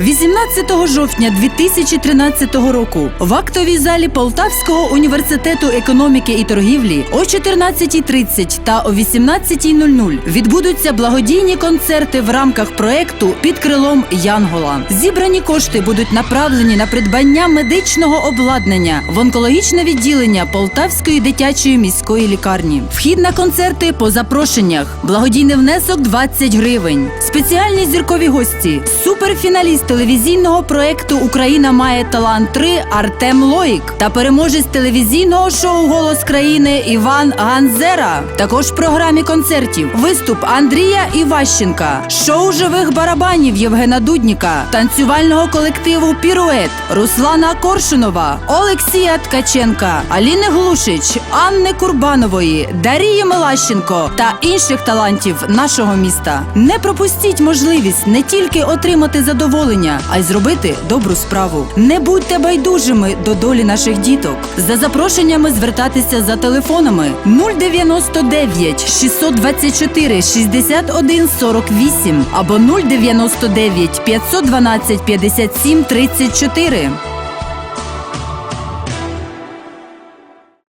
18 жовтня 2013 року в актовій залі Полтавського університету економіки і торгівлі о 14.30 та о 18.00 відбудуться благодійні концерти в рамках проекту під крилом Янгола. Зібрані кошти будуть направлені на придбання медичного обладнання в онкологічне відділення Полтавської дитячої міської лікарні. Вхід на концерти по запрошеннях. Благодійний внесок 20 гривень. Спеціальні зіркові гості. Суперфіналіст телевізійного проекту Україна має талант 3 Артем Лоїк та переможець телевізійного шоу Голос країни Іван Ганзера. Також в програмі концертів виступ Андрія Іващенка, шоу живих барабанів Євгена Дудніка, танцювального колективу Пірует Руслана Коршунова, Олексія Ткаченка, Аліни Глушич, Анни Курбанової, Дарії Мелащенко та інших талантів нашого міста. Не пропустіть можливість не тільки отримати задоволення, а й зробити добру справу. Не будьте байдужими до долі наших діток. За запрошеннями звертатися за телефонами 099 624 61 48 або 099 512 57 34.